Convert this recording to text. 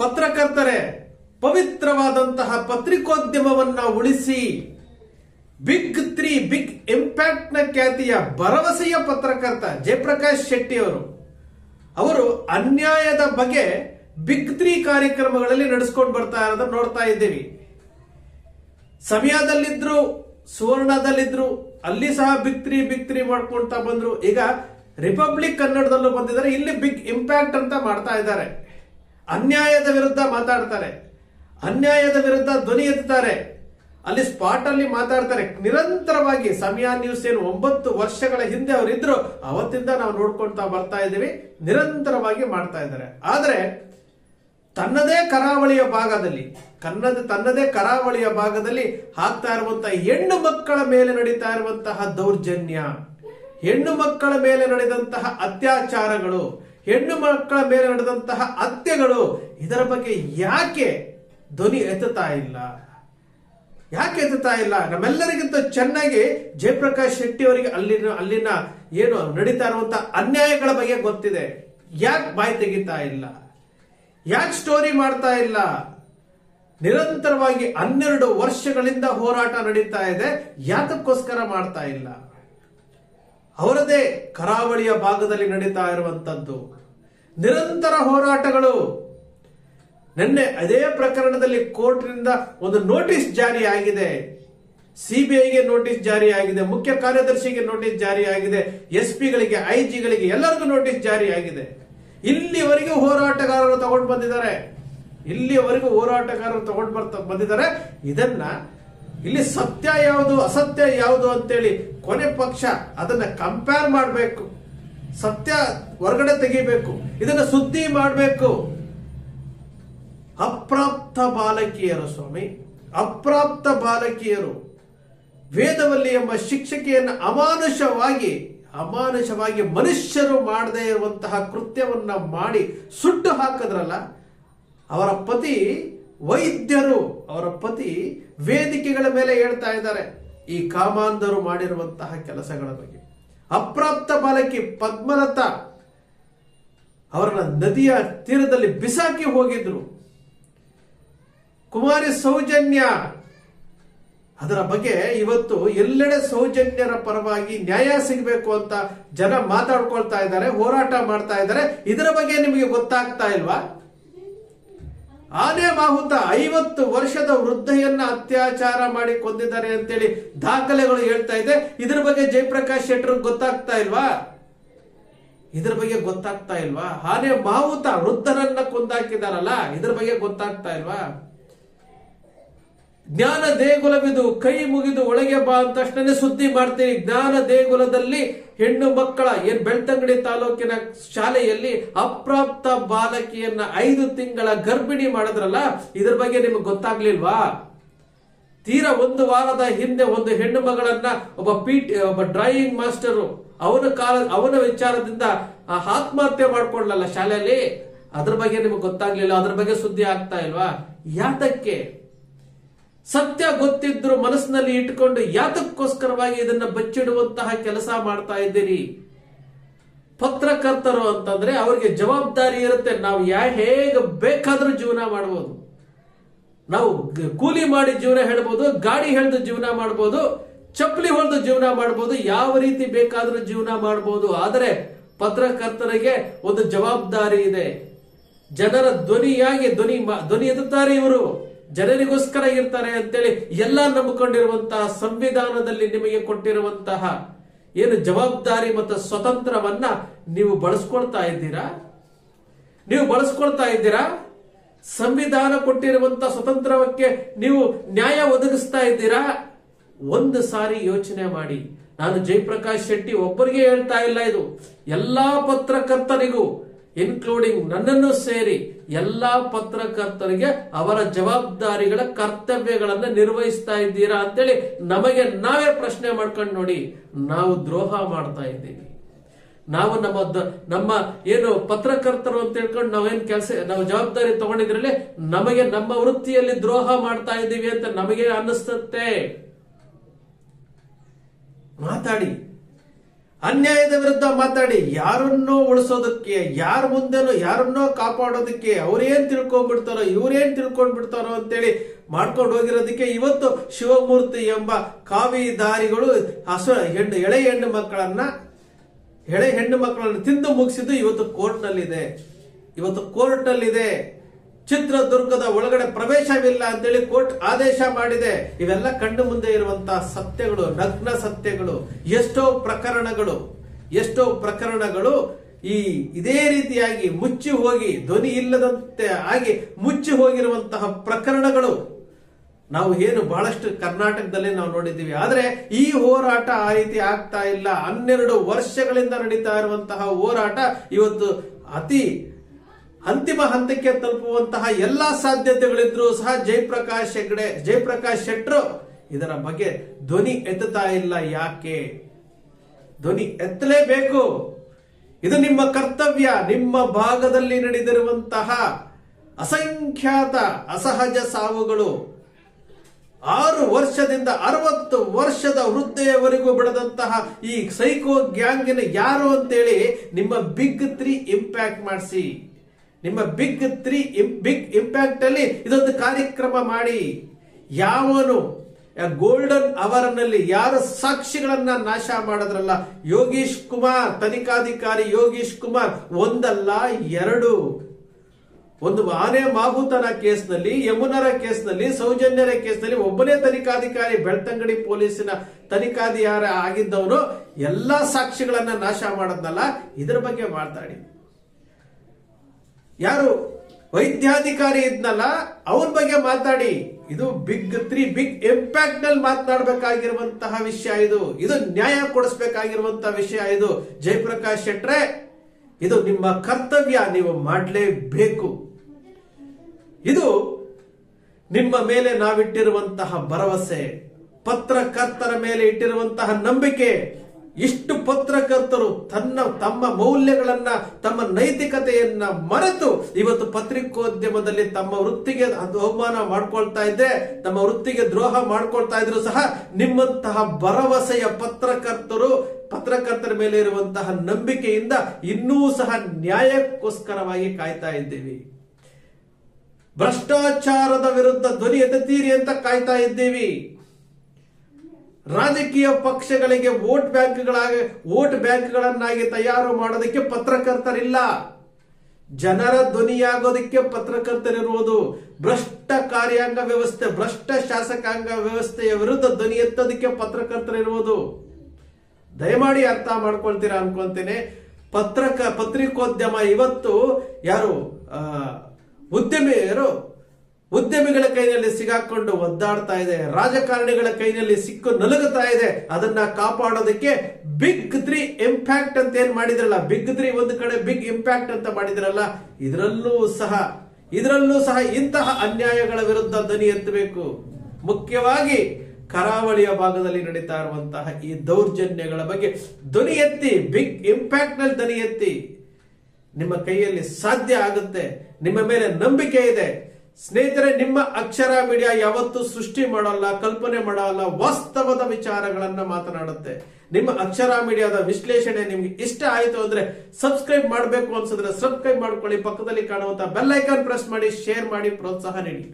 ಪತ್ರಕರ್ತರೇ, ಪವಿತ್ರವಾದಂತಹ ಪತ್ರಿಕೋದ್ಯಮವನ್ನ ಉಳಿಸಿ, big three big ಇಂಪ್ಯಾಕ್ಟ್ನ ಖ್ಯಾತಿಯ ಭರವಸೆಯ ಪತ್ರಕರ್ತ ಜಯಪ್ರಕಾಶ್ ಶೆಟ್ಟಿ ಅವರು ಅವರು ಅನ್ಯಾಯದ ಬಗ್ಗೆ ಬಿಗ್ ತ್ರೀ ಕಾರ್ಯಕ್ರಮಗಳಲ್ಲಿ ನಡೆಸ್ಕೊಂಡು ಬರ್ತಾ ಇರೋದನ್ನ ನೋಡ್ತಾ ಇದ್ದೀವಿ. ಸಮಯದಲ್ಲಿದ್ರು, ಸುವರ್ಣದಲ್ಲಿದ್ರು, ಅಲ್ಲಿ ಸಹ ಬಿಗ್ ತ್ರೀ ಬಿಗ್ ತ್ರೀ ಮಾಡ್ಕೊಳ್ತಾ ಬಂದ್ರು. ಈಗ ರಿಪಬ್ಲಿಕ್ ಕನ್ನಡದಲ್ಲೂ ಬಂದಿದ್ದಾರೆ, ಇಲ್ಲಿ ಬಿಗ್ ಇಂಪ್ಯಾಕ್ಟ್ ಅಂತ ಮಾಡ್ತಾ ಇದ್ದಾರೆ. ಅನ್ಯಾಯದ ವಿರುದ್ಧ ಮಾತಾಡ್ತಾರೆ. ಅನ್ಯಾಯದ ವಿರುದ್ಧ ಧ್ವನಿ ಎತ್ತಾರೆ. ಅಲ್ಲಿ ಸ್ಪಾಟ್ ಅಲ್ಲಿ ಮಾತಾಡ್ತಾರೆ. ನಿರಂತರವಾಗಿ ಸಮಯ ನ್ಯೂಸ್ ಏನು ಒಂಬತ್ತು ವರ್ಷಗಳ ಹಿಂದೆ ಅವರಿದ್ರು, ಅವತ್ತಿಂದ ನಾವು ನೋಡ್ಕೊಳ್ತಾ ಬರ್ತಾ ಇದ್ದೀವಿ, ನಿರಂತರವಾಗಿ ಮಾಡ್ತಾ ಇದ್ದಾರೆ. ಆದ್ರೆ, ತನ್ನದೇ ಕರಾವಳಿಯ ಭಾಗದಲ್ಲಿ ಕನ್ನಡ ತನ್ನದೇ ಕರಾವಳಿಯ ಭಾಗದಲ್ಲಿ ಹಾಕ್ತಾ ಇರುವಂತಹ ಹೆಣ್ಣು ಮಕ್ಕಳ ಮೇಲೆ ನಡೀತಾ ಇರುವಂತಹ ದೌರ್ಜನ್ಯ, ಹೆಣ್ಣು ಮಕ್ಕಳ ಮೇಲೆ ನಡೆದಂತಹ ಅತ್ಯಾಚಾರಗಳು ಹೆಣ್ಣು ಮಕ್ಕಳ ಮೇಲೆ ನಡೆದಂತಹ ಹತ್ಯೆಗಳು ಇದರ ಬಗ್ಗೆ ಯಾಕೆ ಧ್ವನಿ ಎತ್ತುತ್ತಾ ಇಲ್ಲ? ಯಾಕೆ ಎತ್ತುತ್ತಾ ಇಲ್ಲ? ನಮ್ಮೆಲ್ಲರಿಗಿಂತ ಚೆನ್ನಾಗಿ ಜಯಪ್ರಕಾಶ್ ಶೆಟ್ಟಿ ಅವರಿಗೆ ಅಲ್ಲಿನ ಅಲ್ಲಿನ ಏನು ನಡೀತಾ ಇರುವಂತಹ ಅನ್ಯಾಯಗಳ ಬಗ್ಗೆ ಗೊತ್ತಿದೆ. ಯಾಕೆ ಬಾಯಿ ತೆಗಿತಾ ಇಲ್ಲ? ಯಾಕೆ ಸ್ಟೋರಿ ಮಾಡ್ತಾ ಇಲ್ಲ? ನಿರಂತರವಾಗಿ ಹನ್ನೆರಡು ವರ್ಷಗಳಿಂದ ಹೋರಾಟ ನಡೀತಾ ಇದೆ. ಯಾತಕ್ಕೋಸ್ಕರ ಮಾಡ್ತಾ ಇಲ್ಲ? ಅವರದೇ ಕರಾವಳಿಯ ಭಾಗದಲ್ಲಿ ನಡೀತಾ ಇರುವಂತದ್ದು. ನಿರಂತರ ಹೋರಾಟಗಳು. ನಿನ್ನೆ ಅದೇ ಪ್ರಕರಣದಲ್ಲಿ ಕೋರ್ಟ್ನಿಂದ ಒಂದು ನೋಟಿಸ್ ಜಾರಿ ಆಗಿದೆ. ಸಿಬಿಐಗೆ ನೋಟಿಸ್ ಜಾರಿ ಆಗಿದೆ, ಮುಖ್ಯ ಕಾರ್ಯದರ್ಶಿಗೆ ನೋಟಿಸ್ ಜಾರಿ ಆಗಿದೆ ಎಸ್ ಪಿಗಳಿಗೆ ಐಜಿಗಳಿಗೆ ಎಲ್ಲರಿಗೂ ನೋಟಿಸ್ ಜಾರಿ ಆಗಿದೆ. ಇಲ್ಲಿವರೆಗೂ ಹೋರಾಟಗಾರರು ತಗೊಂಡು ಬಂದಿದ್ದಾರೆ. ಇಲ್ಲಿವರೆಗೂ ಹೋರಾಟಗಾರರು ತಗೊಂಡು ಬರ್ತಾ, ಬಂದಿದ್ದಾರೆ. ಇದನ್ನ ಇಲ್ಲಿ ಸತ್ಯ ಯಾವುದು, ಅಸತ್ಯ ಯಾವುದು ಅಂತೇಳಿ ಕೊನೆ ಪಕ್ಷ ಅದನ್ನ ಕಂಪೇರ್ ಮಾಡಬೇಕು. ಸತ್ಯ ಹೊರಗಡೆ ತೆಗಿಬೇಕು. ಇದನ್ನು ಸುದ್ದಿ ಮಾಡಬೇಕು. ಅಪ್ರಾಪ್ತ ಬಾಲಕಿಯರು ಸ್ವಾಮಿ, ಅಪ್ರಾಪ್ತ ಬಾಲಕಿಯರು ವೇದವಲ್ಲಿ ಎಂಬ ಶಿಕ್ಷಕಿಯನ್ನು ಅಮಾನುಷವಾಗಿ ಅಮಾನುಷವಾಗಿ ಮನುಷ್ಯರು ಮಾಡದೇ ಇರುವಂತಹ ಕೃತ್ಯವನ್ನ ಮಾಡಿ ಸುಟ್ಟು ಹಾಕಿದ್ರಲ್ಲ, ಅವರ ಪತಿ ವೈದ್ಯರು, ಅವರ ಪತಿ ವೇದಿಕೆಗಳ ಮೇಲೆ ಹೇಳ್ತಾ ಇದ್ದಾರೆ. ಈ ಕಾಮಾಂಧರು ಮಾಡಿರುವಂತಹ ಕೆಲಸಗಳ ಬಗ್ಗೆ. ಅಪ್ರಾಪ್ತ ಬಾಲಕಿ ಪದ್ಮಲತಾ ಅವರನ್ನ ನದಿಯ ತೀರದಲ್ಲಿ ಬಿಸಾಕಿ ಹೋಗಿದ್ರು. ಕುಮಾರಿ ಸೌಜನ್ಯ ಅದರ ಬಗ್ಗೆ ಇವತ್ತು ಎಲ್ಲೆಡೆ ಸೌಜನ್ಯರ ಪರವಾಗಿ ನ್ಯಾಯ ಸಿಗಬೇಕು ಅಂತ ಜನ ಮಾತಾಡ್ಕೊಳ್ತಾ ಇದ್ದಾರೆ, ಹೋರಾಟ ಮಾಡ್ತಾ ಇದ್ದಾರೆ. ಇದರ ಬಗ್ಗೆ ನಿಮಗೆ ಗೊತ್ತಾಗ್ತಾ ಇಲ್ವಾ? ಆನೆ ಮಾಹುತ ಐವತ್ತು ವರ್ಷದ ವೃದ್ಧೆಯನ್ನ ಅತ್ಯಾಚಾರ ಮಾಡಿ ಕೊಂದಿದ್ದಾರೆ ಅಂತೇಳಿ ದಾಖಲೆಗಳು ಹೇಳ್ತಾ ಇದೆ. ಇದ್ರ ಬಗ್ಗೆ ಜಯಪ್ರಕಾಶ್ ಶೆಟ್ಟರ್ ಗೊತ್ತಾಗ್ತಾ ಇಲ್ವಾ? ಇದ್ರ ಬಗ್ಗೆ ಗೊತ್ತಾಗ್ತಾ ಇಲ್ವಾ? ಆನೆ ಮಾಹುತ ವೃದ್ಧರನ್ನ ಕೊಂದಾಕಿದಾರಲ್ಲ, ಇದ್ರ ಬಗ್ಗೆ ಗೊತ್ತಾಗ್ತಾ ಇಲ್ವಾ? ಜ್ಞಾನ ದೇಗುಲವಿದು, ಕೈ ಮುಗಿದು ಒಳಗೆ ಬಾ ಅಂತ ತಕ್ಷಣ ಸುದ್ದಿ ಮಾಡ್ತೀನಿ. ಜ್ಞಾನ ದೇಗುಲದಲ್ಲಿ ಹೆಣ್ಣು ಮಕ್ಕಳ ಏನ್ ಬೆಳ್ತಂಗಡಿ ತಾಲೂಕಿನ ಶಾಲೆಯಲ್ಲಿ ಅಪ್ರಾಪ್ತ ಬಾಲಕಿಯನ್ನ ಐದು ತಿಂಗಳ ಗರ್ಭಿಣಿ ಮಾಡಿದ್ರಲ್ಲ, ಇದ್ರ ಬಗ್ಗೆ ನಿಮ್ಗೆ ಗೊತ್ತಾಗ್ಲಿಲ್ವಾ? ತೀರಾ ಒಂದು ವಾರದ ಹಿಂದೆ ಒಂದು ಹೆಣ್ಣು ಮಗಳನ್ನ ಒಬ್ಬ ಪೀಟ್ ಒಬ್ಬ ಡ್ರಾಯಿಂಗ್ ಮಾಸ್ಟರ್ ಅವನ ಕಾಲ, ಅವನ ವಿಚಾರದಿಂದ ಆತ್ಮಹತ್ಯೆ ಮಾಡ್ಕೊಳ್ಳಲ್ಲ ಶಾಲೆಯಲ್ಲಿ? ಅದ್ರ ಬಗ್ಗೆ ನಿಮ್ಗೆ ಗೊತ್ತಾಗ್ಲಿಲ್ಲ, ಅದ್ರ ಬಗ್ಗೆ ಸುದ್ದಿ ಆಗ್ತಾ ಇಲ್ವಾ? ಯಾತಕ್ಕೆ? ಸತ್ಯ ಗೊತ್ತಿದ್ರು ಮನಸ್ಸಿನಲ್ಲಿ ಇಟ್ಕೊಂಡು ಯಾತಕ್ಕೋಸ್ಕರವಾಗಿ ಇದನ್ನ ಬಚ್ಚಿಡುವಂತಹ ಕೆಲಸ ಮಾಡ್ತಾ ಇದ್ದೀರಿ? ಪತ್ರಕರ್ತರು ಅಂತಂದ್ರೆ ಅವರಿಗೆ ಜವಾಬ್ದಾರಿ ಇರುತ್ತೆ. ನಾವು ಯಾ, ಹೇಗೆ ಬೇಕಾದ್ರೂ ಜೀವನ ಮಾಡಬಹುದು ನಾವು ಕೂಲಿ ಮಾಡಿ ಜೀವನ ಹೇಳ್ಬೋದು, ಗಾಡಿ ಹೇಳ್ದು ಜೀವನ ಮಾಡ್ಬೋದು, ಚಪ್ಪಲಿ ಹೊಡೆದು ಜೀವನ ಮಾಡ್ಬೋದು, ಯಾವ ರೀತಿ ಬೇಕಾದ್ರೂ ಜೀವನ ಮಾಡ್ಬೋದು. ಆದರೆ ಪತ್ರಕರ್ತರಿಗೆ ಒಂದು ಜವಾಬ್ದಾರಿ ಇದೆ. ಜನರ ಧ್ವನಿಯಾಗಿ ಧ್ವನಿ ಧ್ವನಿ ಎದುತ್ತಾರೆ ಇವರು. ಜನರಿಗೋಸ್ಕರ ಇರ್ತಾರೆ ಅಂತೇಳಿ ಎಲ್ಲ ನಂಬಿಕೊಂಡಿರುವಂತಹ ಸಂವಿಧಾನದಲ್ಲಿ ನಿಮಗೆ ಕೊಟ್ಟಿರುವಂತಹ ಏನು ಜವಾಬ್ದಾರಿ ಮತ್ತು ಸ್ವತಂತ್ರವನ್ನ ನೀವು ಬಳಸ್ಕೊಳ್ತಾ ಇದ್ದೀರಾ? ನೀವು ಬಳಸ್ಕೊಳ್ತಾ ಇದ್ದೀರಾ? ಸಂವಿಧಾನ ಕೊಟ್ಟಿರುವಂತಹ ಸ್ವತಂತ್ರಕ್ಕೆ ನೀವು ನ್ಯಾಯ ಒದಗಿಸ್ತಾ ಇದ್ದೀರಾ? ಒಂದು ಸಾರಿ ಯೋಚನೆ ಮಾಡಿ. ನಾನು ಜಯಪ್ರಕಾಶ್ ಶೆಟ್ಟಿ ಒಬ್ಬರಿಗೆ ಹೇಳ್ತಾ ಇಲ್ಲ ಇದು. ಎಲ್ಲಾ ಪತ್ರಕರ್ತರಿಗೂ ಇನ್ಕ್ಲೂಡಿಂಗ್ ನನ್ನನ್ನು ಸೇರಿ ಎಲ್ಲಾ ಪತ್ರಕರ್ತರಿಗೆ ಅವರ ಜವಾಬ್ದಾರಿಗಳ ಕರ್ತವ್ಯಗಳನ್ನ ನಿರ್ವಹಿಸ್ತಾ ಇದ್ದೀರಾ ಅಂತೇಳಿ ನಮಗೆ ನಾವೇ ಪ್ರಶ್ನೆ ಮಾಡ್ಕೊಂಡು ನೋಡಿ ನಾವು ದ್ರೋಹ ಮಾಡ್ತಾ ಇದ್ದೀವಿ. ನಾವು ನಮ್ಮ ನಮ್ಮ ಏನು ಪತ್ರಕರ್ತರು ಅಂತ ಹೇಳ್ಕೊಂಡು ನಾವೇನ್ ಕೆಲಸ, ನಾವು ಜವಾಬ್ದಾರಿ ತಗೊಂಡಿದ್ರಲ್ಲಿ ನಮಗೆ ನಮ್ಮ ವೃತ್ತಿಯಲ್ಲಿ ದ್ರೋಹ ಮಾಡ್ತಾ ಇದ್ದೀವಿ ಅಂತ ನಮಗೆ ಅನ್ನಿಸ್ತತ್ತೆ ಮಾತಾಡಿ. ಅನ್ಯಾಯದ ವಿರುದ್ಧ ಮಾತಾಡಿ, ಯಾರನ್ನೋ ಉಳಿಸೋದಕ್ಕೆ, ಯಾರ ಮುಂದೆನೋ ಯಾರನ್ನೋ ಕಾಪಾಡೋದಕ್ಕೆ ಅವ್ರೇನ್ ತಿಳ್ಕೊಂಡ್ಬಿಡ್ತಾರೋ ಇವ್ರೇನ್ ತಿಳ್ಕೊಂಡ್ಬಿಡ್ತಾರೋ ಅಂತೇಳಿ ಮಾಡ್ಕೊಂಡು ಹೋಗಿರೋದಕ್ಕೆ ಇವತ್ತು ಶಿವಮೂರ್ತಿ ಎಂಬ ಕಾವಿದಾರಿಗಳು ಹಸು ಹೆಣ್ಣು, ಎಳೆ ಹೆಣ್ಣು ಮಕ್ಕಳನ್ನ, ಎಳೆ ಹೆಣ್ಣು ಮಕ್ಕಳನ್ನು ತಿಂದು ಮುಗಿಸಿದ್ದು ಇವತ್ತು ಕೋರ್ಟ್ನಲ್ಲಿದೆ. ಇವತ್ತು ಕೋರ್ಟ್ನಲ್ಲಿದೆ. ಚಿತ್ರದುರ್ಗದ ಒಳಗಡೆ ಪ್ರವೇಶವಿಲ್ಲ ಅಂತೇಳಿ ಕೋರ್ಟ್ ಆದೇಶ ಮಾಡಿದೆ. ಇವೆಲ್ಲ ಕಣ್ಣು ಮುಂದೆ ಇರುವಂತಹ ಸತ್ಯಗಳು, ನಗ್ನ ಸತ್ಯಗಳು, ಎಷ್ಟೋ ಪ್ರಕರಣಗಳು ಎಷ್ಟೋ ಪ್ರಕರಣಗಳು ಈ ಇದೇ ರೀತಿಯಾಗಿ ಮುಚ್ಚಿ ಹೋಗಿ, ಧ್ವನಿ ಇಲ್ಲದಂತೆ ಆಗಿ ಮುಚ್ಚಿ ಹೋಗಿರುವಂತಹ ಪ್ರಕರಣಗಳು. ನಾವು ಏನು ಬಹಳಷ್ಟು ಕರ್ನಾಟಕದಲ್ಲಿ ನಾವು ನೋಡಿದ್ದೀವಿ. ಆದರೆ ಈ ಹೋರಾಟ ಆ ರೀತಿ ಆಗ್ತಾ ಇಲ್ಲ. ಹನ್ನೆರಡು ವರ್ಷಗಳಿಂದ ನಡೀತಾ ಇರುವಂತಹ ಹೋರಾಟ ಇವತ್ತು ಅತಿ ಅಂತಿಮ ಹಂತಕ್ಕೆ ತಲುಪುವಂತಹ ಎಲ್ಲಾ ಸಾಧ್ಯತೆಗಳಿದ್ರು ಸಹ ಜಯಪ್ರಕಾಶ್ ಹೆಗ್ಡೆ, ಜಯಪ್ರಕಾಶ್ ಶೆಟ್ರು ಇದರ ಬಗ್ಗೆ ಧ್ವನಿ ಎತ್ತುತ್ತಾ ಇಲ್ಲ. ಯಾಕೆ? ಧ್ವನಿ ಎತ್ತಲೇಬೇಕು. ಇದು ನಿಮ್ಮ ಕರ್ತವ್ಯ. ನಿಮ್ಮ ಭಾಗದಲ್ಲಿ ನಡೆದಿರುವಂತಹ ಅಸಂಖ್ಯಾತ ಅಸಹಜ ಸಾವುಗಳು ಆರು ವರ್ಷದಿಂದ ಅರವತ್ತು ವರ್ಷದ ವೃದ್ಧೆಯವರೆಗೂ ಬಿಡದಂತಹ ಈ ಸೈಕೋ ಗ್ಯಾಂಗಿನ ಯಾರು ಅಂತೇಳಿ ನಿಮ್ಮ ಬಿಗ್ ತ್ರೀ ಇಂಪ್ಯಾಕ್ಟ್ ಮಾಡಿಸಿ. ನಿಮ್ಮ ಬಿಗ್ ತ್ರೀ ಬಿಗ್ ಇಂಪ್ಯಾಕ್ಟ್ ಅಲ್ಲಿ ಇದೊಂದು ಕಾರ್ಯಕ್ರಮ ಮಾಡಿ. ಯಾವನು ಗೋಲ್ಡನ್ ಅವರ್ನಲ್ಲಿ ಯಾರು ಸಾಕ್ಷಿಗಳನ್ನ ನಾಶ ಮಾಡಿದ್ರಲ್ಲ? ಯೋಗೀಶ್ ಕುಮಾರ್, ತನಿಖಾಧಿಕಾರಿ ಯೋಗೀಶ್ ಕುಮಾರ್, ಒಂದಲ್ಲ ಎರಡು. ಒಂದು ಆನೆ ಮಾಹುತನ ಕೇಸ್ನಲ್ಲಿ, ಯಮುನರ ಕೇಸ್ನಲ್ಲಿ, ಸೌಜನ್ಯರ ಕೇಸ್ನಲ್ಲಿ ಒಬ್ಬನೇ ತನಿಖಾಧಿಕಾರಿ, ಬೆಳ್ತಂಗಡಿ ಪೊಲೀಸಿನ ತನಿಖಾಧಿಕಾರ ಆಗಿದ್ದವನು, ಎಲ್ಲಾ ಸಾಕ್ಷಿಗಳನ್ನ ನಾಶ ಮಾಡದ್ನಲ್ಲ? ಇದರ ಬಗ್ಗೆ ಮಾತಾಡಿ. ಯಾರು? ವೈದ್ಯಾಧಿಕಾರಿ ಇದ್ನಲ್ಲ ಅವ್ರ ಬಗ್ಗೆ ಮಾತಾಡಿ. ಇದು ಬಿಗ್ ತ್ರೀ ಬಿಗ್ ಇಂಪ್ಯಾಕ್ಟ್ನಲ್ಲಿ ಮಾತನಾಡಬೇಕಾಗಿರುವಂತಹ ವಿಷಯ ಇದು. ಇದು ನ್ಯಾಯ ಕೊಡಿಸ್ಬೇಕಾಗಿರುವಂತಹ ವಿಷಯ ಇದು. ಜಯಪ್ರಕಾಶ್ ಶೆಟ್ರೆ, ಇದು ನಿಮ್ಮ ಕರ್ತವ್ಯ, ನೀವು ಮಾಡಲೇಬೇಕು. ಇದು ನಿಮ್ಮ ಮೇಲೆ ನಾವಿಟ್ಟಿರುವಂತಹ ಭರವಸೆ. ಪತ್ರಕರ್ತರ ಮೇಲೆ ಇಟ್ಟಿರುವಂತಹ ನಂಬಿಕೆ. ಇಷ್ಟು ಪತ್ರಕರ್ತರು ತನ್ನ ತಮ್ಮ ಮೌಲ್ಯಗಳನ್ನ, ತಮ್ಮ ನೈತಿಕತೆಯನ್ನ ಮರೆತು ಇವತ್ತು ಪತ್ರಿಕೋದ್ಯಮದಲ್ಲಿ ತಮ್ಮ ವೃತ್ತಿಗೆ ಅವಮಾನ ಮಾಡ್ಕೊಳ್ತಾ ಇದ್ರೆ, ತಮ್ಮ ವೃತ್ತಿಗೆ ದ್ರೋಹ ಮಾಡ್ಕೊಳ್ತಾ ಇದ್ರು ಸಹ ನಿಮ್ಮಂತಹ ಭರವಸೆಯ ಪತ್ರಕರ್ತರು, ಪತ್ರಕರ್ತರ ಮೇಲೆ ಇರುವಂತಹ ನಂಬಿಕೆಯಿಂದ ಇನ್ನೂ ಸಹ ನ್ಯಾಯಕ್ಕೋಸ್ಕರವಾಗಿ ಕಾಯ್ತಾ ಇದ್ದೀವಿ. ಭ್ರಷ್ಟಾಚಾರದ ವಿರುದ್ಧ ಧ್ವನಿ ಎತ್ತೀರಿ ಅಂತ ಕಾಯ್ತಾ ಇದ್ದೀವಿ. ರಾಜಕೀಯ ಪಕ್ಷಗಳಿಗೆ ವೋಟ್ ಬ್ಯಾಂಕ್ಗಳಾಗಿ, ವೋಟ್ ಬ್ಯಾಂಕ್ಗಳನ್ನಾಗಿ ತಯಾರು ಮಾಡೋದಕ್ಕೆ ಪತ್ರಕರ್ತರಿಲ್ಲ. ಜನರ ಧ್ವನಿಯಾಗೋದಕ್ಕೆ ಪತ್ರಕರ್ತರಿರುವುದು ಭ್ರಷ್ಟ ಕಾರ್ಯಾಂಗ ವ್ಯವಸ್ಥೆ, ಭ್ರಷ್ಟ ಶಾಸಕಾಂಗ ವ್ಯವಸ್ಥೆಯ ವಿರುದ್ಧ ಧ್ವನಿ ಎತ್ತೋದಕ್ಕೆ ಪತ್ರಕರ್ತರಿರುವುದು. ದಯಮಾಡಿ ಅರ್ಥ ಮಾಡ್ಕೊಳ್ತೀರಾ ಅನ್ಕೊಂತೇನೆ. ಪತ್ರಕ, ಪತ್ರಿಕೋದ್ಯಮ ಇವತ್ತು ಯಾರು ಉದ್ಯಮಿಯರು ಉದ್ಯಮಿಗಳ ಕೈನಲ್ಲಿ ಸಿಗಾಕೊಂಡು ಒದ್ದಾಡ್ತಾ ಇದೆ, ರಾಜಕಾರಣಿಗಳ ಕೈನಲ್ಲಿ ಸಿಕ್ಕು ನಲುಗುತ್ತಾ ಇದೆ, ಅದನ್ನ ಕಾಪಾಡೋದಕ್ಕೆ ಬಿಗ್ ತ್ರೀ ಇಂಪ್ಯಾಕ್ಟ್ ಅಂತ ಏನ್ ಮಾಡಿದ್ರಲ್ಲ? ಬಿಗ್ ತ್ರೀ ಒಂದು ಕಡೆ ಬಿಗ್ ಇಂಪ್ಯಾಕ್ಟ್ ಅಂತ ಮಾಡಿದ್ರಲ್ಲ? ಇದರಲ್ಲೂ ಸಹ ಇದರಲ್ಲೂ ಸಹ ಇಂತಹ ಅನ್ಯಾಯಗಳ ವಿರುದ್ಧ ಧ್ವನಿ ಎತ್ತಬೇಕು. ಮುಖ್ಯವಾಗಿ ಕರಾವಳಿಯ ಭಾಗದಲ್ಲಿ ನಡೀತಾ ಇರುವಂತಹ ಈ ದೌರ್ಜನ್ಯಗಳ ಬಗ್ಗೆ ಧ್ವನಿ ಎತ್ತಿ ಬಿಗ್ ಇಂಪ್ಯಾಕ್ಟ್ನಲ್ಲಿ ಧ್ವನಿ ಎತ್ತಿ, ನಿಮ್ಮ ಕೈಯಲ್ಲಿ ಸಾಧ್ಯ ಆಗುತ್ತೆ, ನಿಮ್ಮ ಮೇಲೆ ನಂಬಿಕೆ ಇದೆ ಸ್ನೇಹಿತರೆ, ನಿಮ್ಮ ಅಕ್ಷರ ಮೀಡಿಯಾ ಯಾವತ್ತೂ ಸೃಷ್ಟಿ ಮಾಡಲ್ಲ, ಕಲ್ಪನೆ ಮಾಡಲ್ಲ, ವಾಸ್ತವದ ವಿಚಾರಗಳನ್ನ ಮಾತನಾಡುತ್ತೆ. ನಿಮ್ಮ ಅಕ್ಷರ ಮೀಡಿಯಾದ ವಿಶ್ಲೇಷಣೆ ನಿಮ್ಗೆ ಇಷ್ಟ ಆಯಿತು ಅಂದ್ರೆ ಸಬ್ಸ್ಕ್ರೈಬ್ ಮಾಡಬೇಕು ಅನ್ಸಿದ್ರೆ ಸಬ್ಸ್ಕ್ರೈಬ್ ಮಾಡ್ಕೊಳ್ಳಿ. ಪಕ್ಕದಲ್ಲಿ ಕಾಣುವಂತ ಬೆಲ್ ಐಕಾನ್ ಪ್ರೆಸ್ ಮಾಡಿ, ಶೇರ್ ಮಾಡಿ, ಪ್ರೋತ್ಸಾಹ ನೀಡಿ.